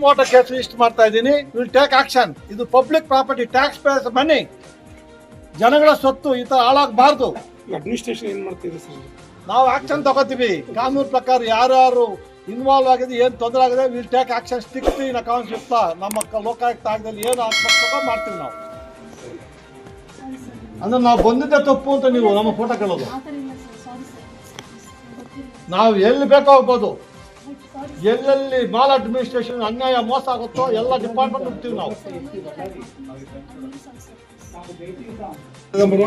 Motor case ಇಷ್ಟು ಮಾಡ್ತಾ ಇದ್ದೀನಿ. ವಿಲ್ ಟೇಕ್ ಆಕ್ಷನ್ ಇದು public property tax payers money ಜನಗಳ ಸ್ವತ್ತು ಈ ತರ ಹಾಳಾಗಬಾರ್ದು. ಅಡ್ಮಿನಿಸ್ಟ್ರೇಷನ್ ಏನ್ ಮಾಡ್ತಿದೆ ಸರ್? ನಾವು ಆಕ್ಷನ್ ತಗೋತೀವಿ. ಕಾನೂನು ಪ್ರಕಾರ ಯಾರ್ಯಾರು ಇನ್ವಾಲ್ವ್ ಆಗಿದೆ ಏನ್ ತೊಂದರೆ ಆಗಿದೆ will take action strict in accounts ಇರ್ತ ನಮ್ಮ ಕ- ಲೋಕಾಯುಕ್ತ ಆಗದಲ್ಲಿ ಏನು ಆಕ್ಷನ್ ಮಾಡ್ತೀವಿ ನಾವು. ಅಂದ್ರೆ ನಾವು ಬಂದಿದ್ದೆ ತಪ್ಪು ಅಂತ ನೀವು ನಮ್ಮ ಫೋಟೋ ಕೇಳೋದು. ನಾವು ಎಲ್ಲಿ ಬೇಕೋ ಹೋಗ್ಬೋದು. ಎಲ್ಲೆಲ್ಲಿ ಮಾಲ್ ಅಡ್ಮಿನಿಸ್ಟ್ರೇಷನ್ ಅನ್ಯಾಯ ಮೋಸ ಆಗುತ್ತೋ ಎಲ್ಲ ಡಿಪಾರ್ಟ್ಮೆಂಟ್ ಹೋಗ್ತೀವಿ ನಾವು.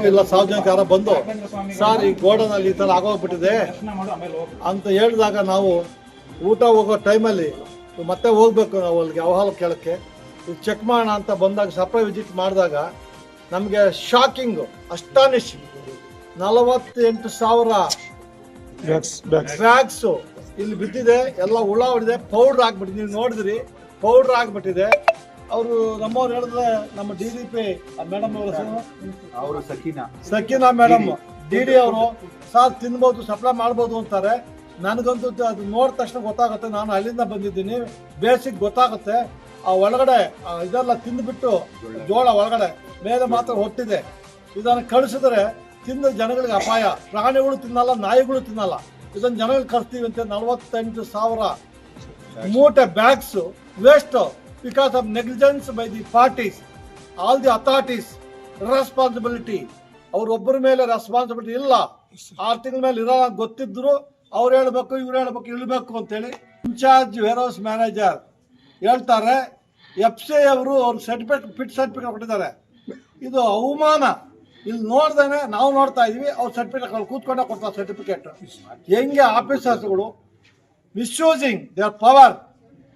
ಎಲ್ಲ ಸಾರ್ವಜನಿಕ ಯಾರ ಬಂದು ಸರ್ ಈ ಗೋಡನ್ ಅಲ್ಲಿ ಈ ತರ ಆಗೋಗ್ಬಿಟ್ಟಿದೆ. ಅಂತ ಹೇಳಿದಾಗ ನಾವು ಊಟ ಹೋಗೋ ಟೈಮಲ್ಲಿ ಮತ್ತೆ ಹೋಗ್ಬೇಕು ನಾವು ಅಲ್ಲಿಗೆ ಅವಹಾಲ ಕೇಳಕ್ಕೆ. ಇದು ಚೆಕ್ ಮಾಡೋಣ ಅಂತ ಬಂದಾಗ ಸಪ್ಲೈ ವಿಸಿಟ್ ಮಾಡಿದಾಗ ನಮಗೆ ಶಾಕಿಂಗ್ ಅಸ್ಟಾನಿಶ್ ನಲವತ್ತೆಂಟು ಸಾವಿರ ಬ್ಯಾಗ್ಸ್ ಇಲ್ಲಿ ಬಿದ್ದಿದೆ ಎಲ್ಲ ಹುಳ ಹೊಡಿದೆ ಪೌಡ್ರ್ ಆಗ್ಬಿಟ್ಟಿದೆ ನೀವು ನೋಡಿದ್ರಿ ಪೌಡ್ರ್ ಆಗ್ಬಿಟ್ಟಿದೆ ಅವರು ನಮ್ಮವ್ರು ಹೇಳಿದ್ರೆ ನಮ್ಮ ಡಿ ಡಿ ಪಿ ಮೇಡಮ್ ಅವರ ಅವರು Sakina Sakina madam D D ಅವರು. ಸಾರ್ ತಿನ್ಬೋದು ಸಪ್ಲೈ ಮಾಡ್ಬೋದು ಅಂತಾರೆ. ನನಗಂತೂ ಅದು ನೋಡಿದ ತಕ್ಷಣ ಗೊತ್ತಾಗುತ್ತೆ. ನಾನು ಅಲ್ಲಿಂದ ಬಂದಿದ್ದೀನಿ. ಬೇಸಿಕ್ ಗೊತ್ತಾಗುತ್ತೆ. ಆ ಒಳಗಡೆ ಇದೆಲ್ಲ ತಿಂದ್ಬಿಟ್ಟು ಜೋಳ ಒಳಗಡೆ ಮೇಲೆ ಮಾತ್ರ ಹೊಟ್ಟಿದೆ. ಇದನ್ನು ಕಳಿಸಿದ್ರೆ ತಿಂದ ಜನಗಳಿಗೆ ಅಪಾಯ. ಪ್ರಾಣಿಗಳು ತಿನ್ನಲ್ಲ ನಾಯಿಗಳು ತಿನ್ನಲ್ಲ. ಇದನ್ನು ಜನಗಳು ಕರ್ತೀವಿ ಅಂತ ನಲವತ್ತೆಂಟು ಸಾವಿರ ಮೂಟೆ bags waste. Because of negligence by the parties all the authorities responsibility ಅವ್ರೊಬ್ಬರ ಮೇಲೆ ರೆಸ್ಪಾನ್ಸಿಬಿಲಿಟಿ ಇಲ್ಲ. ಆರು ತಿಂಗಳ ಮೇಲೆ ಅಂತ ಗೊತ್ತಿದ್ರು, ಅವ್ರು ಹೇಳ್ಬೇಕು, ಇವ್ರು ಹೇಳ್ಬೇಕು, ಇಳ್ಬೇಕು ಅಂತೇಳಿ ಇನ್ಚಾರ್ಜ್ ವೇರ್ ಹೌಸ್ ಮ್ಯಾನೇಜರ್ ಹೇಳ್ತಾರೆ. ಎಫ್ ಸಿ ಅವರು ಅವ್ರ ಸರ್ಟಿಫಿಕೇಟ್ ಫಿಟ್ ಸರ್ಟಿಫಿಕೇಟ್ ಕೊಟ್ಟಿದ್ದಾರೆ. ಇದು ಅವಮಾನ. ಇಲ್ಲಿ ನೋಡ್ದೇನೆ ನಾವು ನೋಡ್ತಾ ಇದೀವಿ, ಅವ್ರ ಸರ್ಟಿಫಿಕೇಟ್ ಕೂತ್ಕೊಂಡೆ ಕೊಡ್ತಾರೆ ಸರ್ಟಿಫಿಕೇಟ್ ಹೆಂಗೆ ಆಫೀಸರ್ಸ್ಗಳು ಮಿಸ್ಯೂಸಿಂಗ್ ದೇರ್ ಪವರ್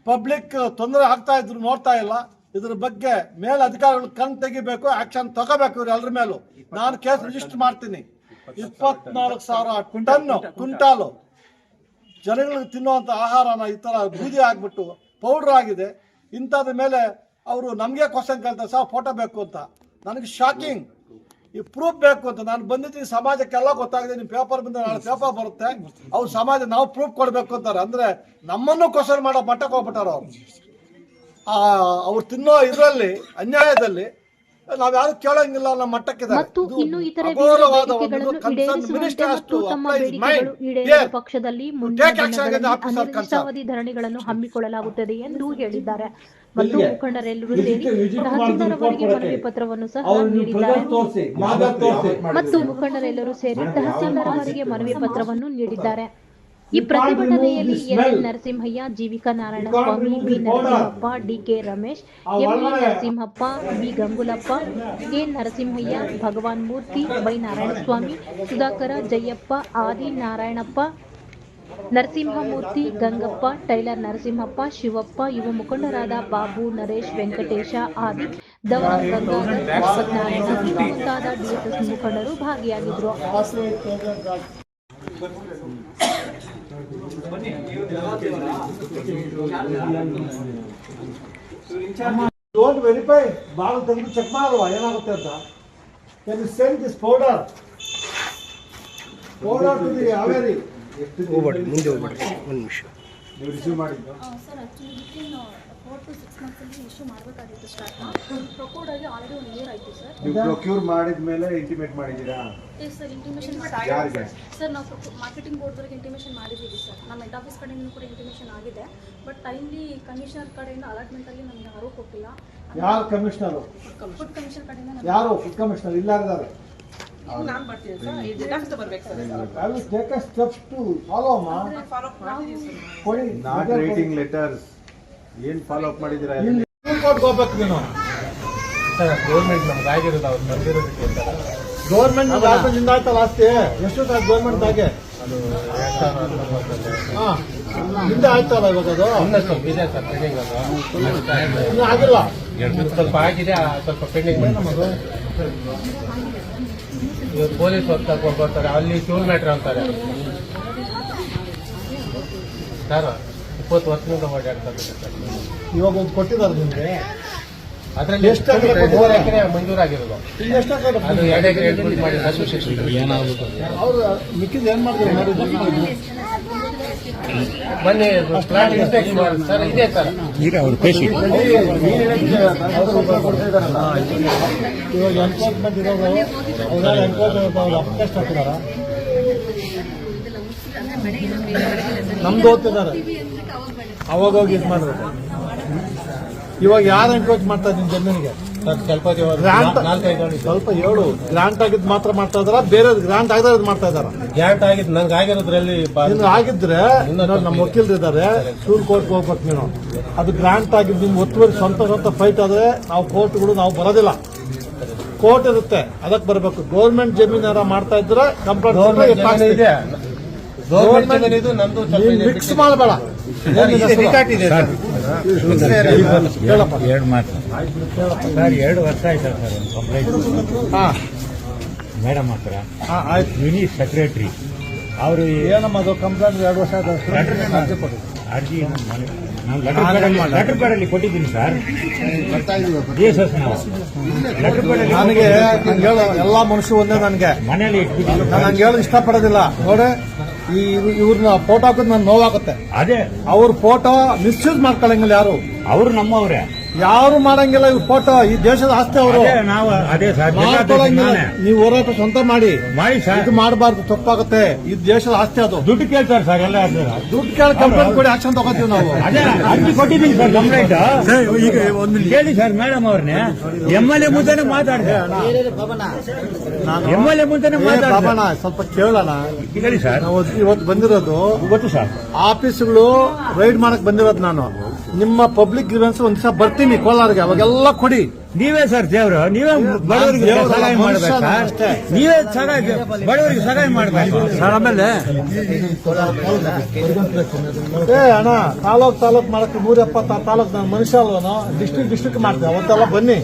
ಪಬ್ಲಿಕ್ ತೊಂದರೆ ಆಗ್ತಾ ಇದ್ರು ನೋಡ್ತಾ ಇಲ್ಲ. ಇದ್ರ ಬಗ್ಗೆ ಮೇಲ್ ಅಧಿಕಾರಿಗಳು ಕಣ್ ತೆಗಿಬೇಕು ಆಕ್ಷನ್ ತಗೋಬೇಕು ಇವ್ರು ಎಲ್ಲರ ಮೇಲೂ. ನಾನು ಕೇಸ್ ರಿಜಿಸ್ಟರ್ ಮಾಡ್ತೀನಿ. ಇಪ್ಪತ್ನಾಲ್ಕು ಸಾವಿರ ಟನ್ ಕ್ವಿಂಟಾಲು ಜನಗಳಿಗೆ ತಿನ್ನುವಂಥ ಆಹಾರನ ಈ ಥರ ಬೂದಿ ಆಗಿಬಿಟ್ಟು ಪೌಡ್ರ್ ಆಗಿದೆ. ಇಂಥದ್ರ ಮೇಲೆ ಅವರು ನಮಗೆ ಕ್ವಶನ್ ಕೇಳ್ತಾರೆ, ಸರ್ ಫೋಟೋ ಬೇಕು ಅಂತ. ನನಗೆ ಶಾಕಿಂಗ್ ಈ ಪ್ರೂಫ್ ಬೇಕು ಅಂತ. ನಾನು ಬಂದಿದ್ದೀನಿ ಸಮಾಜಕ್ಕೆಲ್ಲ ಗೊತ್ತಾಗಿದೆ. ನಿಮ್ಮ ಪೇಪರ್ ಬಂದ ನಾಳೆ ಪೇಪರ್ ಬರುತ್ತೆ. ಅವ್ರು ಸಮಾಜ ನಾವು ಪ್ರೂಫ್ ಕೊಡಬೇಕು ಅಂತಾರೆ. ಅಂದ್ರೆ ನಮ್ಮನ್ನು ಕ್ವಶನ್ ಮಾಡೋ ಮಟ್ಟಕ್ಕೆ ಹೋಗ್ಬಿಟ್ಟಾರ ಅವ್ರು. ಆ, ಅವ್ರು ತಿನ್ನೋ ಇದರಲ್ಲಿ ಅನ್ಯಾಯದಲ್ಲಿ ನಾವ್ಯಾರು ಕೇಳಂಗಿಲ್ಲ ನಮ್ಮ ಮಟ್ಟಕ್ಕಿದೆ ಮತ್ತು ಇನ್ನು ಇತರೆ ಈಡೇರಿಸುವಂತೆ. ಪಕ್ಷದಲ್ಲಿ. ಅನಿರ್ದಿಷ್ಟಾವಧಿ ಧರಣಿಗಳನ್ನು ಹಮ್ಮಿಕೊಳ್ಳಲಾಗುತ್ತದೆ ಎಂದು ಹೇಳಿದ್ದಾರೆ. ಮತ್ತು. ಮುಖಂಡರೆಲ್ಲರೂ ಸೇರಿ ತಹಸೀಲ್ದಾರ್ ಅವರಿಗೆ ಮನವಿ ಪತ್ರವನ್ನು ಸಹ ನೀಡಿದ್ದಾರೆ. ಮತ್ತು ಮುಖಂಡರೆಲ್ಲರೂ ಸೇರಿ ತಹಸೀಲ್ದಾರ್ ಅವರಿಗೆ ಮನವಿ ಪತ್ರವನ್ನು ನೀಡಿದ್ದಾರೆ. ಈ ಪ್ರತಿಭಟನೆಯಲ್ಲಿ L Narasimhaiah Jeevika Narayana Swamy B Narasimhappa D K Ramesh M Narasimhappa B Gangulappa K Narasimhaiah Bhagwan Murthy Y Narayanaswamy Sudhakara Jayappa Adi Narayanappa Narasimhamurthy Gangappa tailor Narasimhappa Shivappa ಯುವ ಮುಖಂಡರಾದ ಬಾಬು ನರೇಶ್ ವೆಂಕಟೇಶ ಆದಿ ದವರ ಗಂಗಾಧರ್ ಮುಂತಾದ ಡಿಎಸ್ಎಸ್ ಮುಖಂಡರು ಭಾಗಿಯಾಗಿದ್ದರು ಡೋಂಟ್ ವೆರಿಫೈ ಭಾಳ ತೆಗೆದು check ಮಾಡಲ್ವಾ ಏನಾಗುತ್ತೆ ಅಂತ can you send this powder powder to the Haveri ಹೋಗ್ಬೇಡಿ ಮುಂದೆ ಹೋಗ್ಬೇಡಿ ಒಂದು ನಿಮಿಷ ನೀವು ರಿಸೀವ್ ಮಾಡಿದ್ದು sir actually within four to six ಮಂತ್ಸಲ್ಲಿ ಇಶ್ಯೂ ಮಾಡಬೇಕಾಗಿತ್ತು ಸರ್ ಪ್ರೊಕೋಡ್ ಆಗಿ ಆಲ್ರೆಡಿ ಒಂದು ಇಯರ್ ಆಯಿತು ಸರ್ ನೀವು ಪ್ರೊಕ್ಯೂರ್ ಮಾಡಿದ ಮೇಲೆ ಇಂಟಿಮೇಟ್ ಮಾಡಿದ್ದೀರಾ ಎಸ್ ಸರ್ ಇಂಟಿಮೇಷನ್ ಯಾರಿಗೆ? ಸರ್ ನಾವು ಮಾರ್ಕೆಟಿಂಗ್ ಬೋರ್ಡ್ವರೆಗೆ ಇಂಟಿಮೇಷನ್ ಮಾಡಿದ್ದೀವಿ ಸರ್ ನಮ್ಮ ಹೆಡ್ ಆಫೀಸ್ ಕಡೆಯಿಂದ ಕೂಡ ಇಂಟಿಮೇಷನ್ ಆಗಿದೆ. ಬಟ್ ಟೈಮ್ಲಿ ಕಮಿಷನರ್ ಕಡೆಯಿಂದ ಅಲಾಟ್ಮೆಂಟಲ್ಲಿ ನಮಗೆ ಯಾರೂ ಕೊಟ್ಟಿಲ್ಲ. ಯಾರು ಕಮಿಷನರು ಫುಡ್ ಕಮಿಷನ್ ಕಡೆಯಿಂದ ನಮ್ಗೆ ಯಾರು ಫುಡ್ ಕಮಿಷನರ್ ಇಲ್ಲಾರಿದ್ದಾರೆ ನಾನು ಬರ್ತೀನಿ ಸರ್ ಇದು ಡಾಕ್ಟರ್ ಬರ್ಬೇಕು sir I will take a steps to follow ಮಾ ಫಾಲೋ ಅಪ್ ಮಾಡಿದ್ದೀವಿ ಸರ್ ಕೊಡಿ. ನಾಟ್ ರೇಟಿಂಗ್ ಲೆಟರ್ಸ್ ಏನ್ ಫಾಲೋ ಅಪ್ ಮಾಡಿದ್ದೀರಾ? ಕೋರ್ಟ್ಗೆ ಹೋಗ್ಬೇಕು ನೀನು. ಗೌರ್ಮೆಂಟ್ ನಮ್ಗೆ ಆಗಿರೋದು ಅವ್ರು ಬಂದಿರೋದಕ್ಕೆ ಸರ್ ಗೌರ್ಮೆಂಟ್ನಿಂದ ಆಯ್ತಲ್ಲ ಆಸ್ತಿ ಎಷ್ಟು ಗೌರ್ಮೆಂಟ್ ದಾಗೆ ಅದು ಎರಡು ಸಾವಿರ ಹಾ ನಿಂದ ಆಯ್ತಲ್ಲ ಇವಾಗ ಅದು? ಇನ್ನೂ ಸ್ವಲ್ಪ ಇದೆ ಸರ್ ಪೆಂಡಿಂಗ್ ಅದು. ಇನ್ನೂ ಆಗಿಲ್ಲ ಸ್ವಲ್ಪ ಆಗಿದೆ ಆ ಸ್ವಲ್ಪ ಪೆಂಡಿಂಗ್ ನಮ್ಮದು ಇವಾಗ ಪೊಲೀಸ್ ತಗೊಂಡು ಬರ್ತಾರೆ ಅಲ್ಲಿ ಟೂರ್ ಮ್ಯಾಟ್ರ್ ಅಂತಾರೆ. ಸರ್ ಇಪ್ಪತ್ತು ವರ್ಷದಿಂದ ಓಡಾಡ್ತಾರೆ ಸರ್. ಇವಾಗ ಒಂದು ಕೊಟ್ಟಿದ್ದಾರೆ ನಿಮಗೆ. ಅದರಲ್ಲಿ ಎಷ್ಟು ಮೂರು? ಎಕರೆ ಮಂಜೂರಾಗಿರೋದು ಅದು ಎರಡು ಎಕರೆ ಮಾಡಿ ಅಸೋಸಿಯೇಷನ್ ಅವ್ರು ಮಿಕ್ಕಿದ ಏನ್ ಮಾಡಿದ್ರು ಪ್ಲಾನ್ ಇಂಟೆಕ್ಸ್ ಮಾಡಿ ಸರ್ ಇದೆ ಸರ್. ಇವಾಗ ಎನ್ಕ್ರೋಚ್ಮೆಂಟ್ ಇರೋದು ಅವ್ರ ಎನ್ಕ್ರೋಚ್ಮೆಂಟ್ ಅವ್ರು ಅಪ್ಕಸ್ಟ್ ಹಾಕಿದಾರ ನಮ್ದು ಓದ್ತಿದ್ದಾರೆ ಅವಾಗ ಹೋಗಿ ಇದು ಮಾಡಿದ್ರು ಇವಾಗ ಯಾರು ಎನ್ಕ್ರೋಚ್ ಮಾಡ್ತಾ ಇದ್ದೀನಿ ಜಮೀನಿಗೆ ಸ್ವಲ್ಪ ಸ್ವಲ್ಪ ಹೇಳು. ಗ್ರಾಂಟ್ ಆಗಿದ್ ಮಾತ್ರ ಮಾಡ್ತಾ ಇದಾರ? ಬೇರೆ ಗ್ರಾಂಟ್ ಆಗದ ಮಾಡ್ತಾ ಇದಾರ? ಗ್ರಾಂಟ್ ಆಗಿದ್ ನಂಗೆ ಆಗಿರೋದ್ರಲ್ಲಿ ಆಗಿದ್ರೆ ನಮ್ಮ ವಕೀಲರು ಇದ್ದಾರೆ ಸ್ಕೂಲ್ ಕೋರ್ಟ್ ಹೋಗ್ಬೇಕು ನೀನು. ಅದು ಗ್ರಾಂಟ್ ಆಗಿದ್ದು ನಿಮ್ಗೆ ಒತ್ತುವರಿ ಸ್ವಂತ ಸ್ವಂತ ಫೈಟ್ ಆದ್ರೆ ನಾವು ಕೋರ್ಟ್ಗಳು ನಾವು ಬರೋದಿಲ್ಲ. ಕೋರ್ಟ್ ಇರುತ್ತೆ. ಅದಕ್ಕೆ ಬರಬೇಕು. ಗೌರ್ಮೆಂಟ್ ಜಮೀನಾರ ಮಾಡ್ತಾ ಇದ್ರೆ ಗೌರ್ಮೆಂಟ್ ಮಿಕ್ಸ್ ಮಾಡಬೇಡ. ಸರ್. ಎರಡು ಮಾತು. ಸರ್ ಎರಡು ವರ್ಷ ಆಯ್ತು ಸರ್ ಒಂದು ಕಂಪ್ಲೇಂಟ್ ಹಾ. ಮೇಡಮ್ ಹತ್ರ ಹಾ ಆಯ್ತು. ಮಿನಿ ಸೆಕ್ರೆಟ್ರಿ ಅವರು ಏನಮ್ಮ ಅದು ಕಂಪ್ಲೇಂಟ್ ಎರಡು ವರ್ಷ ಆದ ಅರ್ಜಿ ನಾವು ಲೆಟರ್ ಪ್ಯಾಡಲ್ಲಿ ಲೆಟರ್ ಪ್ಯಾಡಲ್ಲಿ ಕೊಟ್ಟಿದ್ದೀನಿ ಸರ್. ಎಸ್ ನಾವು. ಲೆಟರ್ ಪ್ಯಾಡಲ್ಲಿ ನನಗೆ ನಂಗೆ ಹೇಳು ಎಲ್ಲಾ ಮನುಷ್ಯ ಒಂದೇ ನನಗೆ. ಮನೆಯಲ್ಲಿ ನಾನು ಹಂಗೆ ಹೇಳೋದು ಇಷ್ಟಪಡೋದಿಲ್ಲ. ನೋಡಿ. ಈ ಇವ್ರನ್ನ ಫೋಟೋ ಹಾಕೋದು ನನ್ಗೆ ನೋವಾಗುತ್ತೆ. ಅದೇ. ಅವ್ರ ಫೋಟೋ ಮಿಸ್ಯೂಸ್ ಮಾಡ್ಕೊಳಂಗಿಲ್ಲ ಯಾರು? ಅವ್ರು ನಮ್ಮವ್ರೆ. ಯಾರು ಮಾಡಂಗಿಲ್ಲ ಇವ್ ಫೋಟೋ ಈ ದೇಶದ ಆಸ್ತಿ ಅವರು. ನಾವು ಅದೇ ಸರ್ ನೀವು ಹೋರಾಟ ಸ್ವಂತ ಮಾಡಿ. ಮಾಡಿ ಸರ್. ಇದು ಮಾಡಬಾರ್ದು ತಪ್ಪಾಗುತ್ತೆ. ಈ ದೇಶದ ಆಸ್ತಿ ಅದು. ದುಡ್ಡು ಕೇಳ್ತಾರೆ ಸರ್ ಎಲ್ಲ. ದುಡ್ಡು ಕೇಳಿ ಕಂಪ್ಲೇಂಟ್ ಕೊಡಿ ಆಕ್ಷನ್ ತಗೋತೀವಿ ನಾವು. ಅದೇ ಅರ್ಜಿ ಕೊಟ್ಟಿದ್ದೀನಿ ಸರ್ ಕಂಪ್ಲೇಂಟ್ ಕೇಳಿ ಸರ್ ಮೇಡಮ್ ಅವ್ರನ್ನೇ ಎಂ ಎಲ್ ಎ ಮುಂದೆನೆ ಮಾತಾಡಿದೆ. ಎಂ ಎಲ್ ಎ ಮುಂದೆನೆ ಮಾತಾಡೋಣ ಸ್ವಲ್ಪ ಕೇಳೋಣ. ಹೇಳಿ ಸರ್. ನಾವು ಇವತ್ತು ಬಂದಿರೋದು ಗೊತ್ತು ಸರ್. ಆಫೀಸ್ಗಳು ರೈಡ್ ಮಾಡಕ್ ಬಂದಿರೋದು ನಾನು. ನಿಮ್ಮ ಪಬ್ಲಿಕ್ ಗ್ರೀವೆನ್ಸ್ ಒಂದ್ ದಿವಸ ಬರ್ತೀನಿ ಕೋಲಾರ್ಗೆ ಅವಾಗೆಲ್ಲ ಕೊಡಿ. ನೀವೇ ಸರ್ ದೇವ್ರು ನೀವೇ ಬಡವರಿಗೆ ಸಹಾಯ ಮಾಡ್ಬೇಕು? ನೀವೇ ಸಹಾಯ ಬಡವರಿಗೆ ಸಹಾಯ ಮಾಡ್ಬೇಕು. ಸರ್ ಆಮೇಲೆ ಏ ಅಣ್ಣ ತಾಲೂಕ್ ತಾಲೂಕ್ ಮಾಡಕ್ಕೆ ನೂರ ಎಪ್ಪತ್ತಾರು ತಾಲೂಕ್ ನಾನು ಮನುಷ್ಯ ಅಲ್ವನು? ಡಿಸ್ಟ್ರಿಕ್ಟ್ ಡಿಸ್ಟ್ರಿಕ್ಟ್ ಮಾಡ್ತೀನಿ. ಅವತ್ತೆಲ್ಲ ಬನ್ನಿ.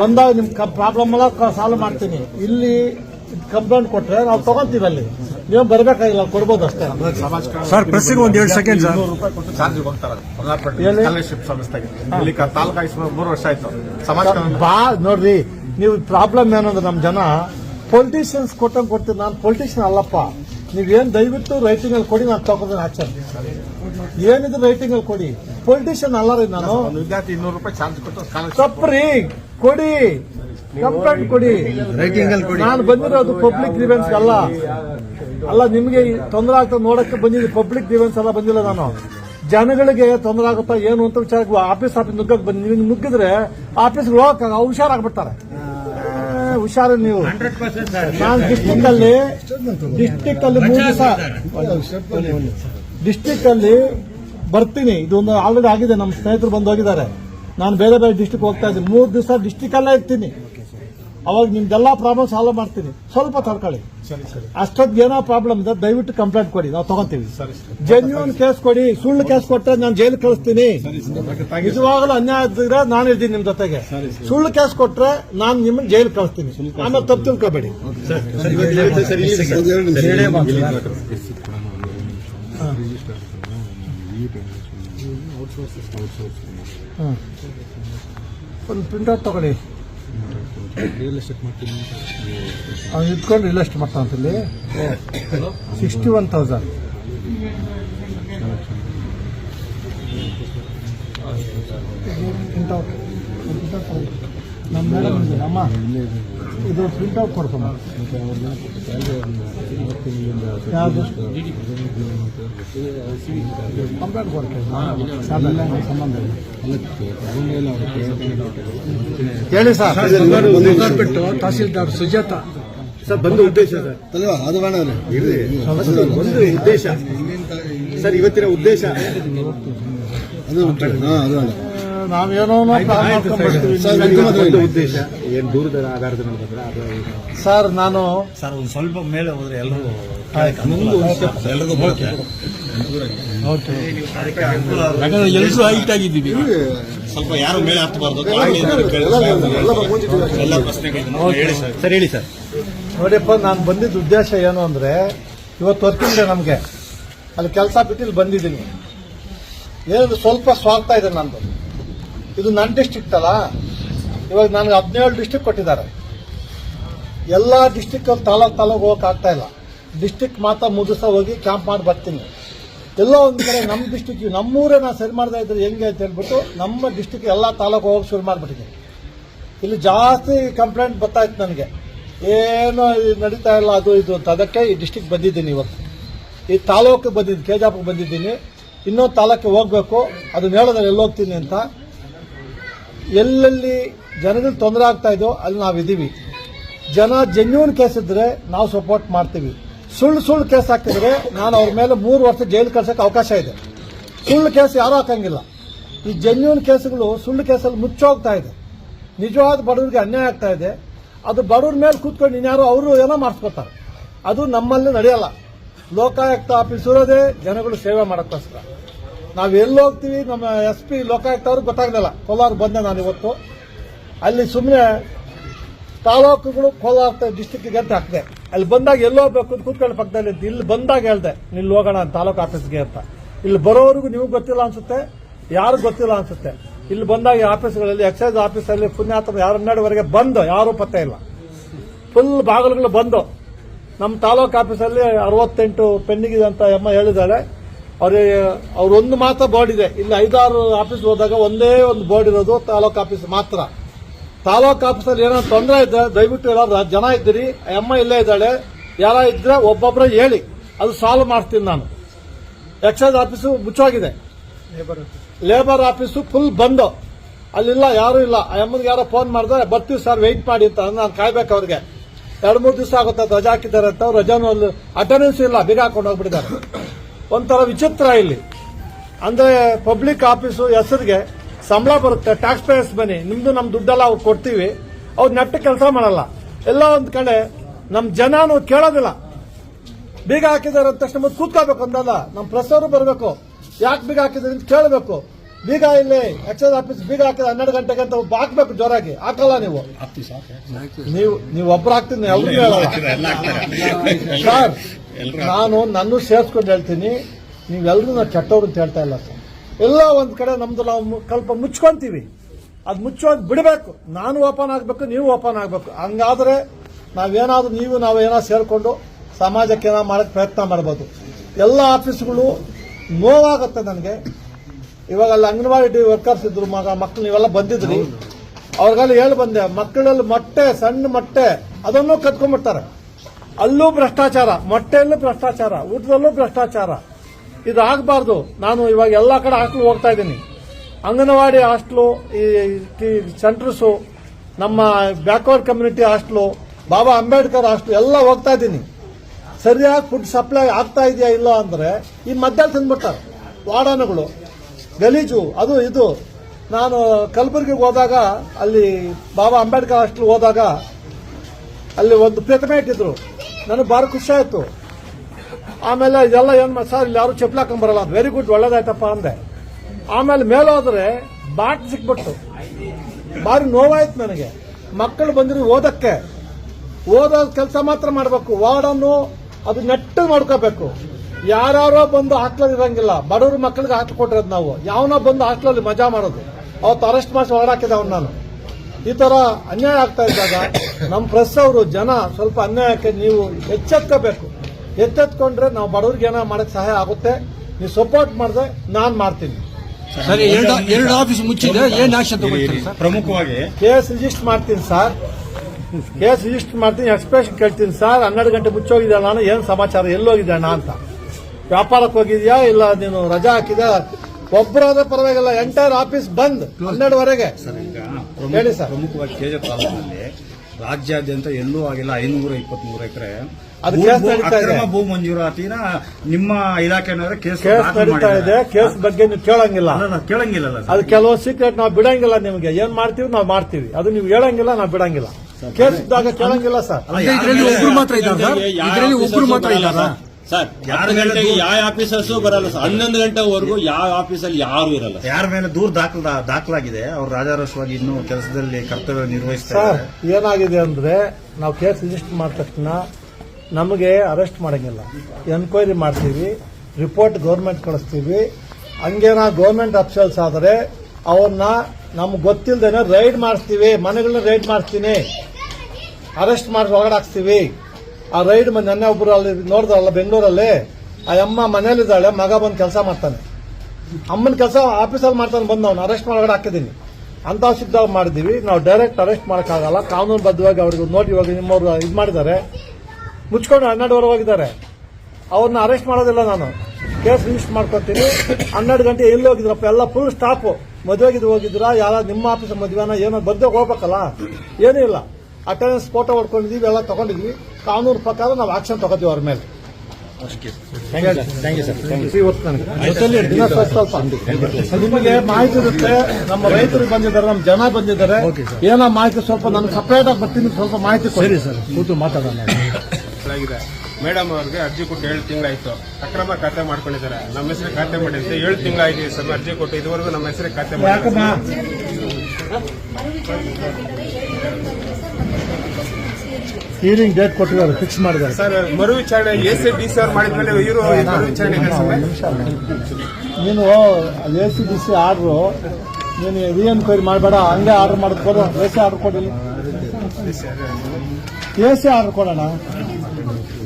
ಬಂದಾಗ ನಿಮ್ ಪ್ರಾಬ್ಲಮ್ ಎಲ್ಲ ಸಾಲ್ವ್ ಮಾಡ್ತೀನಿ. ಇಲ್ಲಿ ಕಂಪ್ಲೇಂಟ್ ಕೊಟ್ರೆ ನಾವು ತಗೊಂತೀವಿ ಅಲ್ಲಿ. ನೀವು ಬರ್ಬೇಕಾಗಿಲ್ಲ ಕೊಡ್ಬೋದು ಅಷ್ಟೇ. ಸರ್ ಪ್ರೆಸ್ಸಿಗೆ ಒಂದು ಎರಡು ಸೆಕೆಂಡ್ ಸರ್ ಚಾರ್ಜ್ ಹೋಗ್ತಾರೆ ಎಲ್ಲಿ? ಸ್ಕಾಲರ್ಶಿಪ್ ಸಂಸ್ಥೆಗೆ. ಇಲ್ಲಿ ಕ- ತಾಲೂಕು ಮೂರು ವರ್ಷ ಆಯ್ತು. ಸಮಾಜ ಬಾ ನೋಡ್ರಿ ನೀವು ಪ್ರಾಬ್ಲಮ್ ಏನಂದ್ರೆ ನಮ್ ಜನ ಪೊಲಿಟಿಷಿಯನ್ಸ್ ಕೊಟ್ಟಂಗ್ ಕೊಡ್ತೀನಿ ನಾನು ಪೊಲಿಟಿಷಿಯನ್ ಅಲ್ಲಪ್ಪ. ನೀವೇನ್ ದಯವಿಟ್ಟು ರೈಟಿಂಗ್ ಅಲ್ಲಿ ಕೊಡಿ ನಾನು ತಗೋತೀನಿ ಆಚಾರ ಏನಿದ್ರು ರೈಟಿಂಗ್ ಅಲ್ಲಿ ಕೊಡಿ. ಪೊಲಿಟಿಷಿಯನ್ ಅಲ್ಲ ರೀ ನಾನು. ವಿದ್ಯಾರ್ಥಿ ಇನ್ನೂರು ರೂಪಾಯಿ ಚಾರ್ಜ್ ಕೊಟ್ಟು ತಪ್ಪ್ರಿ ಕೊಡಿ. ಕಂಪ್ಲೇಂಟ್ ಕೊಡಿ. ರೈಟಿಂಗ್ ಅಲ್ಲಿ ಕೊಡಿ. ನಾನು ಬಂದಿರೋದು ಪಬ್ಲಿಕ್ ಗ್ರೀವೆನ್ಸ್ ಅಲ್ಲ. ಅಲ್ಲ, ನಿಮ್ಗೆ ತೊಂದರೆ ಆಗ್ತಾ ನೋಡಕ್ಕೆ ಬಂದಿದ್ದು ಪಬ್ಲಿಕ್ ಡಿವೆನ್ಸ್ ಎಲ್ಲ ಬಂದಿಲ್ಲ ನಾನು. ಜನಗಳಿಗೆ ತೊಂದರೆ ಆಗುತ್ತಾ ಏನು ಅಂತ ವಿಚಾರ ಆಫೀಸ್ ಆಫೀಸ್ ನುಗ್ಗಕ್ ಬಂದು ನಿಮ್ಗೆ ನುಗ್ಗಿದ್ರೆ ಆಫೀಸ್ಗೆ ಹೋಗಕ್ ಹುಷಾರಾಗ್ಬಿಡ್ತಾರೆ. ಹುಷಾರ ನೀವು. ನಾನು ಡಿಸ್ಟಿಕ್ ಅಲ್ಲಿ ಡಿಸ್ಟಿಕ್ ಅಲ್ಲಿ ಮೂರು ದಿವಸ ಡಿಸ್ಟಿಕ್ ಅಲ್ಲಿ ಬರ್ತೀನಿ. ಇದೊಂದು ಆಲ್ರೆಡಿ ಆಗಿದೆ. ನಮ್ಮ ಸ್ನೇಹಿತರು ಬಂದು ಹೋಗಿದ್ದಾರೆ. ನಾನು ಬೇರೆ ಬೇರೆ ಡಿಸ್ಟಿಕ್ ಹೋಗ್ತಾ ಇದ್ದೀನಿ. ಮೂರು ದಿವಸ ಡಿಸ್ಟಿಕ್ ಅಲ್ಲೇ ಇರ್ತೀನಿ. ಅವಾಗ ನಿಮ್ದೆಲ್ಲ ಪ್ರಾಬ್ಲಮ್ ಸಾಲ್ವ್ ಮಾಡ್ತೀನಿ ಸ್ವಲ್ಪ ತಡ್ಕೊಳ್ಳಿ ಅಷ್ಟೊತ್ತಿಗೆ ಏನೋ ಪ್ರಾಬ್ಲಮ್ ಇದೆ ದಯವಿಟ್ಟು ಕಂಪ್ಲೇಂಟ್ ಕೊಡಿ ನಾವು ತಗೊಂತೀವಿ ಜೆನ್ಯೂನ್ ಕೇಸ್ ಕೊಡಿ ಸುಳ್ಳು ಕೇಸ್ ಕೊಟ್ಟರೆ ನಾನು ಜೈಲು ಕಳಿಸ್ತೀನಿ ನಿಜವಾಗಲೂ ಅನ್ಯಾಯ ಇದ್ರೆ ನಾನು ಇರ್ತೀನಿ ನಿಮ್ ಜೊತೆಗೆ ಸುಳ್ಳು ಕೇಸ್ ಕೊಟ್ರೆ ನಾನು ನಿಮ್ಮನ್ನ ಜೈಲು ಕಳಿಸ್ತೀನಿ ಆಮೇಲೆ ತಪ್ಪು ತಿಳ್ಕೊಬೇಡಿ ಹ್ಮ್. ಒಂದು ಪ್ರಿಂಟ್ಔಟ್ ತಗೊಳ್ಳಿ ಇಟ್ಕೊಂಡು ರಿಯಲ್ ಎಸ್ಟೇಟ್ ಮಾಡ್ತಾ ಅಂತಲ್ಲಿ? ಸಿಕ್ಸ್ಟಿ ಒನ್ ತೌಸಂಡ್ ನಮ್ಮ ಮೇಡಮ್ ಅಮ್ಮ ಇದು ಪ್ರಿಂಟ್ ಔಟ್ ಕಂಪ್ಲೇಂಟ್ ಕೊಡ್ತೀನಿ ಸಂಬಂಧ ಇಲ್ಲ. ಹೇಳಿ ಸರ್. ತಹಸೀಲ್ದಾರ್ ಸುಜಾತ. ಸರ್ ಬಂದು ಉದ್ದೇಶ ಸರ್. ಅದು ಬಂದು ಒಂದು ಉದ್ದೇಶ. ಸರ್ ಇವತ್ತಿನ ಉದ್ದೇಶ. ಅದು ಅದು ಬೇಡ. ನಾವೇನೋ ಉದ್ದೇಶ. ಏನ್ ದೂರದ ಆಧಾರದ ಮೇಲೆ ಬಂದ್ರೆ ಅದು ಸರ್ ನಾನು ಸರ್ ಒಂದು ಸ್ವಲ್ಪ ಮೇಲೆ ಹೋದ್ರೆ ಎಲ್ಲರೂ ಯಾಕಂದ್ರೆ ಎಲ್ಲರೂ ಹೈಟ್ ಆಗಿದ್ದೀವಿ. ಸ್ವಲ್ಪ ಯಾರು ಮೇಲೆ ಹತ್ತಬಾರ್ದು ಎಲ್ಲ ಪ್ರಶ್ನೆಗಳು ಹೇಳಿ ಸರ್. ಸರ್ ಹೇಳಿ ಸರ್. ನೋಡಿಯಪ್ಪ ನಾನು ಬಂದಿದ್ದ ಉದ್ದೇಶ ಏನು ಅಂದ್ರೆ ಇವತ್ತು ವರ್ಕಿಂಗ್ ಡೇ ನಮಗೆ. ಅಲ್ಲಿ ಕೆಲಸ ಬಿಟ್ಟು ಇಲ್ಲಿ ಬಂದಿದ್ದೀನಿ. ಏನಾದ್ರು ಸ್ವಲ್ಪ ಸ್ವಾಗ್ತಾ ಇದೆ ನಂದು ಇದು ನನ್ನ ಡಿಸ್ಟಿಕ್ಟ್ ಅಲ್ಲ. ಇವಾಗ ನನಗೆ ಹದಿನೇಳು ಡಿಸ್ಟಿಕ್ ಕೊಟ್ಟಿದ್ದಾರೆ. ಎಲ್ಲ ಡಿಸ್ಟಿಕ್ ತಾಲೂಕ್ ತಾಲೂಕು ಹೋಗಕ್ ಆಗ್ತಾ ಇಲ್ಲ. ಡಿಸ್ಟಿಕ್ ಮಾತ್ರ ಮುಗಿಸ್ತಾ ಹೋಗಿ ಕ್ಯಾಂಪ್ ಮಾಡಿ ಬರ್ತೀನಿ. ಎಲ್ಲ ಒಂದು ಕಡೆ ನಮ್ಮ ಡಿಸ್ಟಿಕ್ ನಮ್ಮೂರೇ ನಾನು ಸರಿ ಮಾಡ್ತಾ ಇದ್ರೆ ಹೆಂಗೆ ಅಂತ ಹೇಳ್ಬಿಟ್ಟು ನಮ್ಮ ಡಿಸ್ಟಿಕ್ ಎಲ್ಲ ತಾಲೂಕ್ ಹೋಗಿ ಶುರು ಮಾಡ್ಬಿಟ್ಟಿದೆ ಇಲ್ಲಿ ಜಾಸ್ತಿ ಕಂಪ್ಲೇಂಟ್ ಬರ್ತಾ ಇತ್ತು ನನಗೆ. ಏನು ನಡೀತಾ ಇಲ್ಲ, ಅದು ಇದು ಅಂತ. ಅದಕ್ಕೆ ಈ ಡಿಸ್ಟಿಕ್ ಬಂದಿದ್ದೀನಿ ಇವತ್ತು ಈ ತಾಲೂಕು ಬಂದಿದ್ದೀನಿ ಕೇಜಾಪುಗೆ ಬಂದಿದ್ದೀನಿ. ಇನ್ನೊಂದು ತಾಲೂಕಿಗೆ ಹೋಗಬೇಕು. ಅದನ್ನ ಹೇಳೋದ್ರೆ ಎಲ್ಲಿ ಹೋಗ್ತೀನಿ ಅಂತ. ಎಲ್ಲೆಲ್ಲಿ ಜನಗಳಿಗೆ ತೊಂದರೆ ಆಗ್ತಾ ಇದೋ ಅಲ್ಲಿ ನಾವಿದ್ದೀವಿ ಜನ ಜೆನ್ಯೂನ್ ಕೇಸ್ ಇದ್ರೆ ನಾವು ಸಪೋರ್ಟ್ ಮಾಡ್ತೀವಿ. ಸುಳ್ಳು ಸುಳ್ಳು ಕೇಸ್ ಹಾಕಿದ್ರೆ ನಾನು ಅವ್ರ ಮೇಲೆ ಮೂರು ವರ್ಷ ಜೈಲು ಕಳ್ಸೋಕೆ ಅವಕಾಶ ಇದೆ. ಸುಳ್ಳು ಕೇಸ್ ಯಾರೂ ಹಾಕಂಗಿಲ್ಲ. ಈ ಜೆನ್ಯೂನ್ ಕೇಸ್ಗಳು ಸುಳ್ಳು ಕೇಸಲ್ಲಿ ಮುಚ್ಚೋಗ್ತಾ ಇದೆ. ನಿಜವಾದ ಬಡವರಿಗೆ ಅನ್ಯಾಯ ಆಗ್ತಾ ಇದೆ. ಅದು ಬಡವ್ರ ಮೇಲೆ ಕೂತ್ಕೊಂಡು ಇನ್ಯಾರೋ ಅವರು ಏನೋ ಮಾಡಿಸ್ಕೊತಾರೆ. ಅದು ನಮ್ಮಲ್ಲಿ ನಡೆಯಲ್ಲ. ಲೋಕಾಯುಕ್ತ ಆಫೀಸ್ ಇರೋದೇ ಜನಗಳು ಸೇವೆ ಮಾಡೋಕ್ಕೋಸ್ಕರ. ನಾವು ಎಲ್ಲಿ ಹೋಗ್ತೀವಿ, ನಮ್ಮ ಎಸ್ ಪಿ ಲೋಕಾಯುಕ್ತ ಅವ್ರಿಗೆ ಗೊತ್ತಾಗಲಿಲ್ಲ. ಕೋಲಾರ ಬಂದೆ ನಾನು ಇವತ್ತು. ಅಲ್ಲಿ ಸುಮ್ಮನೆ ತಾಲೂಕುಗಳು ಕೋಲಾರ ಡಿಸ್ಟಿಕ್ಗೆ ಅಂತ ಹಾಕಿದೆ. ಅಲ್ಲಿ ಬಂದಾಗ ಎಲ್ಲೋ ಕೂತ್ಕೊಂಡು ಪಕ್ಕದಲ್ಲಿ. ಇಲ್ಲಿ ಬಂದಾಗ ಹೇಳ್ದೆ ಇಲ್ಲಿ ಹೋಗೋಣ ತಾಲೂಕು ಆಫೀಸ್ಗೆ ಅಂತ. ಇಲ್ಲಿ ಬರೋವರೆಗೂ ನಿಮಗೆ ಗೊತ್ತಿಲ್ಲ ಅನ್ಸುತ್ತೆ ಯಾರು ಗೊತ್ತಿಲ್ಲ ಅನ್ಸುತ್ತೆ. ಇಲ್ಲಿ ಬಂದಾಗ ಆಫೀಸ್ಗಳಲ್ಲಿ ಎಕ್ಸೈಸ್ ಆಫೀಸಲ್ಲಿ ಪುಣ್ಯಾತ್ಮ ಯಾರು ಹನ್ನೆರಡುವರೆಗೆ ಬಂದು, ಯಾರೂ ಪತ್ತೆ ಇಲ್ಲ. ಫುಲ್ ಬಾಗಿಲುಗಳು ಬಂದು. ನಮ್ಮ ತಾಲೂಕು ಆಫೀಸಲ್ಲಿ ಅರವತ್ತೆಂಟು ಪೆಂಡಿಂಗ್ ಅಂತ ಅಮ್ಮ ಹೇಳಿದಾಳೆ. ಅವ್ರಿಗೆ ಅವ್ರೊಂದು ಮಾತ್ರ ಬೋರ್ಡ್ ಇದೆ. ಇಲ್ಲಿ ಐದಾರು ಆಫೀಸ್ ಹೋದಾಗ ಒಂದೇ ಒಂದು ಬೋರ್ಡ್ ಇರೋದು ತಾಲೂಕು ಆಫೀಸ್ ಮಾತ್ರ. ತಾಲೂಕು ಆಫೀಸಲ್ಲಿ ಏನಾದ್ರು ತೊಂದರೆ ಇದ್ರೆ ದಯವಿಟ್ಟು ಎಲ್ಲ ಜನ ಇದ್ದೀರಿ ಆ ಅಮ್ಮ ಇಲ್ಲೇ ಇದ್ದಾಳೆ ಯಾರ ಇದ್ರೆ ಒಬ್ಬೊಬ್ಬರೇ ಹೇಳಿ ಅದು ಸಾಲ್ವ್ ಮಾಡ್ತೀನಿ ನಾನು. ಎಕ್ಸೈಸ್ ಆಫೀಸು ಮುಚ್ಚೋಗಿದೆ. ಲೇಬರ್ ಆಫೀಸು ಫುಲ್ ಬಂದು. ಅಲ್ಲಿಲ್ಲ ಯಾರು ಇಲ್ಲ. ಅಮ್ಮನಿಗೆ ಯಾರೋ ಫೋನ್ ಮಾಡಿದ್ರೆ ಬರ್ತೀವಿ ಸರ್ ವೆಯ್ಟ್ ಮಾಡಿ ಅಂತ ನಾನು ಕಾಯ್ಬೇಕು ಅವ್ರಿಗೆ. ಎರಡು ಮೂರು ದಿವಸ ಆಗುತ್ತೆ ರಜಾ ಹಾಕಿದ್ದಾರೆ ಅಂತ ಅವ್ರು ರಜಾನು ಅಟೆಂಡೆನ್ಸ್ ಇಲ್ಲ ಬೀಗ ಹಾಕೊಂಡು ಹೋಗ್ಬಿಟ್ಟಿದ್ದಾರೆ. ಒಂಥರ ವಿಚಿತ್ರ ಇಲ್ಲಿ. ಅಂದ್ರೆ ಪಬ್ಲಿಕ್ ಆಫೀಸು ಹೆಸರಿಗೆ ಸಂಬಳ ಬರುತ್ತೆ ಟ್ಯಾಕ್ಸ್ ಪೇಯರ್ಸ್ ಬನ್ನಿ ನಿಮ್ದು ನಮ್ ದುಡ್ಡೆಲ್ಲ ಅವ್ರು ಕೊಡ್ತೀವಿ ಅವ್ರು ನೆಟ್ಟ ಕೆಲಸ ಮಾಡಲ್ಲ. ಎಲ್ಲ ಒಂದ್ ಕಡೆ ನಮ್ ಜನನು ಕೇಳೋದಿಲ್ಲ. ಬೀಗ ಹಾಕಿದಾರೆ ಅಂದ ತಕ್ಷಣ ಮತ್ತೆ ಕೂತ್ಕೋಬೇಕು ಅಂದಲ್ಲ ನಮ್ಮ ಪ್ರೆಸ್ ಅವರು ಬರಬೇಕು. ಯಾಕೆ ಬೀಗ ಹಾಕಿದ್ರೆ ಅಂತ ಕೇಳಬೇಕು. ಬೀಗ ಇಲ್ಲಿ ಎಕ್ಸೈಸ್ ಆಫೀಸ್ ಬೀಗ ಹಾಕಿದ ಹನ್ನೆರಡು ಗಂಟೆಗೆ ಅಂತ ಒಬ್ಬ ಹಾಕ್ಬೇಕು ಜೋರಾಗಿ. ಹಾಕಲ್ಲ ನೀವು? ನೀವು ನೀವು ಒಬ್ರು ಹಾಕ್ತೀನಿ ಸರ್ ನಾನು ನನ್ನ ಸೇರಿಸ್ಕೊಂಡು ಹೇಳ್ತೀನಿ ನೀವೆಲ್ಲರೂ ನಾವು ಕೆಟ್ಟವ್ರು ಅಂತ ಹೇಳ್ತಾ ಇಲ್ಲ ಸರ್. ಎಲ್ಲ ಒಂದು ಕಡೆ ನಮ್ದು ನಾವು ಕಲ್ಪ ಮುಚ್ಕೊಂತೀವಿ. ಅದು ಮುಚ್ಚೋದು ಬಿಡಬೇಕು. ನಾನು ಓಪನ್ ಆಗಬೇಕು ನೀವು ಓಪನ್ ಆಗಬೇಕು. ಹಂಗಾದ್ರೆ ನಾವೇನಾದ್ರೂ ನೀವು ನಾವು ಸೇರಿಕೊಂಡು ಸೇರ್ಕೊಂಡು ಸಮಾಜಕ್ಕೆ ಏನೋ ಮಾಡೋಕ್ಕೆ ಪ್ರಯತ್ನ ಮಾಡ್ಬೋದು. ಎಲ್ಲ ಆಫೀಸ್ಗಳು ನೋವಾಗುತ್ತೆ ನನಗೆ. ಇವಾಗ ಅಲ್ಲಿ ಅಂಗನವಾಡಿ ವರ್ಕರ್ಸ್ ಇದ್ರು ಮಗ ಮಕ್ಕಳು ನೀವೆಲ್ಲ ಬಂದಿದ್ರಿ. ಅವ್ರಿಗೆಲ್ಲ ಹೇಳಿ ಬಂದೆ ಮಕ್ಕಳಲ್ಲಿ ಮೊಟ್ಟೆ ಸಣ್ಣ ಮೊಟ್ಟೆ ಅದನ್ನು ಕತ್ಕೊಂಡ್ಬಿಡ್ತಾರೆ ಅಲ್ಲೂ ಭ್ರಷ್ಟಾಚಾರ, ಮೊಟ್ಟೆಯಲ್ಲೂ ಭ್ರಷ್ಟಾಚಾರ, ಊಟದಲ್ಲೂ ಭ್ರಷ್ಟಾಚಾರ. ಇದು ಆಗಬಾರ್ದು ನಾನು ಇವಾಗ ಎಲ್ಲ ಕಡೆ ಹಾಸ್ಟೆಲ್ ಹೋಗ್ತಾ ಇದ್ದೀನಿ. ಅಂಗನವಾಡಿ ಹಾಸ್ಟ್ಲು, ಈ ಸೆಂಟ್ರಸು, ನಮ್ಮ backward community hostel, Baba Ambedkar hostel ಎಲ್ಲ ಹೋಗ್ತಾ ಇದ್ದೀನಿ. ಸರಿಯಾಗಿ ಫುಡ್ ಸಪ್ಲೈ ಆಗ್ತಾ ಇದೆಯಾ ಇಲ್ಲ ಅಂದರೆ ಈ ಮಧ್ಯಾಹ್ನ ತಂದ್ಬಿಡ್ತಾರೆ ವಾಡಾನುಗಳು ಗಲೀಜು, ಅದು ಇದು. ನಾನು ಕಲಬುರಗಿಗೆ ಹೋದಾಗ, ಅಲ್ಲಿ ಬಾಬಾ ಅಂಬೇಡ್ಕರ್ ಹಾಸ್ಟೆಲ್ ಹೋದಾಗ, ಅಲ್ಲಿ ಒಂದು ಪ್ರತಿಮೆ ಇಟ್ಟಿದ್ರು. ನನಗೆ ಭಾರಿ ಖುಷಿ ಆಯಿತು. ಆಮೇಲೆ ಎಲ್ಲ ಏನು ಸರ್, ಇಲ್ಲಿ ಯಾರು ಚಪ್ಪಲಿ ಹಾಕೊಂಡ್ ಬರಲ್ಲ. ವೆರಿ ಗುಡ್ ಒಳ್ಳೇದಾಯ್ತಪ್ಪ ಅಂದೆ. ಆಮೇಲೆ ಮೇಲೋದ್ರೆ ಬಾಟ್ ಸಿಕ್ಬಿಟ್ಟು ಭಾರಿ ನೋವಾಯ್ತು ನನಗೆ. ಮಕ್ಕಳು ಬಂದಿರೋ ಓದಕ್ಕೆ. ಓದೋ ಕೆಲಸ ಮಾತ್ರ ಮಾಡಬೇಕು. ವಾರ್ಡನ್ನು ಅದು ನೆಟ್ಟು ಮಾಡ್ಕೋಬೇಕು. ಯಾರ್ಯಾರೋ ಬಂದು ಹಾಸ್ಟೆಲ್ ಇರಂಗಿಲ್ಲ. ಬಡವ್ರ ಮಕ್ಕಳಿಗೆ ಹಾಕಿ ಕೊಟ್ಟಿರೋದು ನಾವು. ಯಾವನೋ ಬಂದು ಹಾಸ್ಟೆಲಲ್ಲಿ ಮಜಾ ಮಾಡೋದು. ಅವತ್ತು ಅರೆಸ್ಟ್ ಮಾಡಿಸಿ ಹೊರಡಾಕಿದೆ ಅವ್ನು ನಾನು. ಈ ತರ ಅನ್ಯಾಯ ಆಗ್ತಾ ಇದ್ದಾಗ ನಮ್ಮ ಪ್ರೆಸ್ ಅವರು ಜನ ಸ್ವಲ್ಪ ಅನ್ಯಾಯಕ್ಕೆ ನೀವು ಎಚ್ಚೆತ್ಕೋಬೇಕು. ಎಚ್ಚೆತ್ಕೊಂಡ್ರೆ ನಾವು ಬಡವ್ರಿಗೆ ಏನೋ ಮಾಡಕ್ ಸಹಾಯ ಆಗುತ್ತೆ. ನೀವು ಸಪೋರ್ಟ್ ಮಾಡಿದ್ರೆ ನಾನ್ ಮಾಡ್ತೀನಿ. ಸರಿ ಎರಡು ಎರಡು ಆಫೀಸ್ ಮುಚ್ಚಿದೆ ಏನ್ ಆಕ್ಷನ್ ತಗೊಳ್ತೀರಿ ಸರ್? ಪ್ರಮುಖವಾಗಿ ಕೇಸ್ ರಿಜಿಸ್ಟರ್ ಮಾಡ್ತೀನಿ ಸರ್. ಕೇಸ್ ರಿಜಿಸ್ಟರ್ ಮಾಡ್ತೀನಿ ಎಕ್ಸ್ಪ್ರೆಷನ್ ಕೇಳ್ತೀನಿ ಸರ್. ಹನ್ನೆರಡು ಗಂಟೆ ಮುಚ್ಚೋಗಿದ್ದೆ ನಾನು ಏನು ಸಮಾಚಾರ ಎಲ್ಲೋಗಿದ್ದೆ ನಾ ಅಂತ. ವ್ಯಾಪಾರಕ್ಕೆ ಹೋಗಿದ್ಯಾ ಇಲ್ಲ ನೀನು ರಜಾ ಹಾಕಿದ್ಯಾ? ಒಬ್ಬರಾದ್ರೆ ಪರವಾಗಿಲ್ಲ ಎಂಟೈರ್ ಆಫೀಸ್ ಬಂದ್ ಹನ್ನೆರಡುವರೆಗೆ. ಪ್ರಮುಖವಾಗಿ ಕೆಜೆ ತಾಲೂಕಿನಲ್ಲಿ ರಾಜ್ಯಾದ್ಯಂತ ಎಲ್ಲೂ ಆಗಿಲ್ಲ ಐನೂರ ಇಪ್ಪತ್ಮೂರು ಎಕರೆ. ಅದು ಕೇಸ್ ನಡೀತಾ ಇದೆ. ಅಕ್ರಮ ಭೂ ಮಂಜೂರಾತಿನ ನಿಮ್ಮ ಇಲಾಖೆ ಕೇಸ್ ನಡೀತಾ ಇದೆ. ಕೇಸ್ ಬಗ್ಗೆ ನೀವು ಕೇಳಂಗಿಲ್ಲ. ಕೇಳಂಗಿಲ್ಲ. ಅದು ಕೆಲವು ಸೀಕ್ರೆಟ್ ನಾವು ಬಿಡಂಗಿಲ್ಲ ನಿಮಗೆ. ಏನ್ ಮಾಡ್ತೀವಿ ನಾವು ಮಾಡ್ತೀವಿ. ಅದು ನೀವು ಹೇಳಂಗಿಲ್ಲ ನಾವು ಬಿಡಂಗಿಲ್ಲ. ಕೇಸ್ ಇದ್ದಾಗ ಕೇಳಂಗಿಲ್ಲ ಸರ್. ಒಬ್ರು ಮಾತ್ರ ಇದ್ದಾರೆ ಇದರಲ್ಲಿ ಒಬ್ರು ಮಾತ್ರ ಇದ್ದಾರಾ? ಸರ್ ಯಾರ ಗಂಟೆಗೆ ಯಾವ ಆಫೀಸರ್ಸ್ ಬರಲ್ಲ ಸರ್. ಹನ್ನೊಂದು ಗಂಟೆವರೆಗೂ ಯಾವ ಆಫೀಸಲ್ಲಿ ಯಾರು ಇರಲ್ಲ ಯಾರ ಮೇಲೆ ದೂರ ದಾಖಲ ದಾಖಲಾಗಿದೆ? ಅವ್ರು ರಾಜಾರೋಷವಾಗಿ ಇನ್ನೂ ಕೆಲಸದಲ್ಲಿ ಕರ್ತವ್ಯ ನಿರ್ವಹಿಸ್ತಾರೆ ಸರ್ ಏನಾಗಿದೆ ಅಂದ್ರೆ ನಾವು ಕೇಸ್ ರಿಜಿಸ್ಟರ್ ಮಾಡಿದ ತಕ್ಷಣ ನಮಗೆ ಅರೆಸ್ಟ್ ಮಾಡಂಗಿಲ್ಲ. ಎನ್ಕ್ವೈರಿ ಮಾಡ್ತೀವಿ ರಿಪೋರ್ಟ್ ಗೌರ್ಮೆಂಟ್ ಕಳಿಸ್ತೀವಿ. ಹಂಗೇನ ಗೌರ್ಮೆಂಟ್ ಅಫಿಷಿಯಲ್ಸ್ ಆದರೆ ಅವ್ರನ್ನ ನಮ್ಗೆ ಗೊತ್ತಿಲ್ಲದೇನೆ ರೈಡ್ ಮಾಡಿಸ್ತೀವಿ ಮನೆಗಳನ್ನ ರೈಡ್ ಮಾಡ್ತೀನಿ ಅರೆಸ್ಟ್ ಮಾಡಿ ಒಳಗಡೆ ಹಾಕ್ಸ್ತೀವಿ. ಆ ರೈಡ್ ನೆನ್ನೆ ಒಬ್ಬರು ಅಲ್ಲಿ ನೋಡ್ದಲ್ಲ ಬೆಂಗಳೂರಲ್ಲಿ, ಆ ಅಮ್ಮ ಮನೇಲಿದ್ದಾಳೆ, ಮಗ ಬಂದು ಕೆಲಸ ಮಾಡ್ತಾನೆ. ಅಮ್ಮನ ಕೆಲಸ ಆಫೀಸಲ್ಲಿ ಮಾಡ್ತಾನೆ ಬಂದು ಅವ್ನು. ಅರೆಸ್ಟ್ ಮಾಡಗಡೆ ಹಾಕಿದ್ದೀನಿ. ಅಂತ ಸಿದ್ಧ ಮಾಡಿದ್ದೀವಿ. ನಾವು ಡೈರೆಕ್ಟ್ ಅರೆಸ್ಟ್ ಮಾಡೋಕ್ಕಾಗಲ್ಲ. ಕಾನೂನುಬದ್ಧವಾಗಿ ಅವ್ರಿಗೆ ನೋಡಿ ಇವಾಗ ನಿಮ್ಮವ್ರು ಇದು ಮಾಡಿದ್ದಾರೆ. ಮುಚ್ಕೊಂಡು ಹನ್ನೆರಡುವರೆ ಹೋಗಿದ್ದಾರೆ. ಅವ್ರನ್ನ ಅರೆಸ್ಟ್ ಮಾಡೋದಿಲ್ಲ ನಾನು. ಕೇಸ್ ರಿಜಿಸ್ಟರ್ ಮಾಡ್ಕೊತೀನಿ. ಹನ್ನೆರಡು ಗಂಟೆ ಎಲ್ಲಿ ಹೋಗಿದ್ರಪ್ಪ? ಎಲ್ಲ ಫುಲ್ ಸ್ಟಾಫು ಮದುವೆಗಿದ್ದು ಹೋಗಿದ್ರಾ? ಯಾರ ನಿಮ್ಮ ಆಫೀಸ್ ಮದುವೆನ? ಏನೋ ಬದ್ದಾಗ ಹೋಗ್ಬೇಕಲ್ಲ? ಏನೂ ಇಲ್ಲ. ಅಟೆಂಡೆನ್ಸ್ ಫೋಟೋ ಹೊಡ್ಕೊಂಡಿದ್ದೀವಿ ಎಲ್ಲ ತಗೊಂಡಿದ್ವಿ. ಕಾನೂನು ಪ್ರಕಾರ ನಾವು ಆಕ್ಷನ್ ತಗೋತೀವಿ ಅವ್ರ ಮೇಲೆ. Thank you sir thank you ಇವತ್ತು ನನಗೆ. ಜೊತೆಲಿ ದಿನ ಸ್ವಲ್ಪ. ಸ್ವಲ್ಪ ನಿಮಗೆ ಮಾಹಿತಿ ಇರುತ್ತೆ ನಮ್ಮ ರೈತರು ಬಂದಿದ್ದಾರೆ ನಮ್ಮ ಜನ ಬಂದಿದ್ದಾರೆ. ಏನೋ ಮಾಹಿತಿ ಸ್ವಲ್ಪ ನಾನು ಸಪರೇಟ್ ಆಗಿ ಬರ್ತೀನಿ ಸ್ವಲ್ಪ ಮಾಹಿತಿ ಕೊಡಿ. ಸರ್ ಕೂತು ಮಾತಾಡೋಣ. ಆಗಿದೆ. ಮೇಡಮ್ ಅವ್ರಿಗೆ ಅರ್ಜಿ ಕೊಟ್ಟು ಏಳು ತಿಂಗಳಾಯ್ತು. ಅಕ್ರಮ ಖಾತೆ ಮಾಡ್ಕೊಂಡಿದ್ದಾರೆ. ನಮ್ಮ ಹೆಸರು ಖಾತೆ ಮಾಡಿದ್ರೆ ಏಳು ತಿಂಗಳಾಯ್ತು ಸರ್ ಅರ್ಜಿ ಕೊಟ್ಟು ಇದುವರೆಗೂ ನಮ್ಮ ಹೆಸರು ಖಾತೆ ಯಾಕಮ್ಮ? ಹೀರಿಂಗ್ ಡೇಟ್ ಕೊಟ್ಟಿದ್ದಾರೆ ಫಿಕ್ಸ್ ಮಾಡಿದ್ದಾರೆ. ಸರ್ ಮರು ವಿಚಾರಣೆ ಎ ಸಿ ಡಿ ಸಿ ಅವ್ರು ಮಾಡಿದ್ಮೇಲೆ ಇವರು ಮರು ವಿಚಾರಣೆ ನೀನು A C D C order ನೀನು ರಿ ಎನ್ಕ್ವೈರಿ ಮಾಡಬೇಡ ಹಂಗೆ ಆರ್ಡರ್ ಮಾಡಿಕೊಡು ಎ ಸಿ ಆರ್ಡರ್ ಕೊಡಿ ಎ ಸಿ ಆರ್ಡರ್ ಕೊಡೋಣ.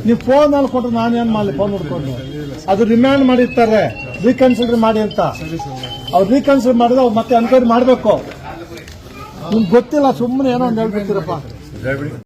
ನೀವು ಫೋನ್ ಅಲ್ಲಿ ಕೊಟ್ಟರೆ ನಾನೇನು ಮಾಡಲಿ? ಫೋನ್ ಹುಡ್ಕೊಂಡು ಅದು ರಿಮ್ಯಾಂಡ್ ಮಾಡಿರ್ತಾರೆ. ರೀಕನ್ಸಿಡರ್ ಮಾಡಿ ಅಂತ. ಅವ್ರು ರೀಕನ್ಸಿಡರ್ ಮಾಡಿದ್ರೆ ಅವ್ರು ಮತ್ತೆ ಎನ್ಕ್ವೈರಿ ಮಾಡಬೇಕು. ನಿಮ್ಗೆ ಗೊತ್ತಿಲ್ಲ ಸುಮ್ಮನೆ ಏನೋ ಒಂದು ಹೇಳ್ಬಿಡ್ತೀರಪ್ಪ.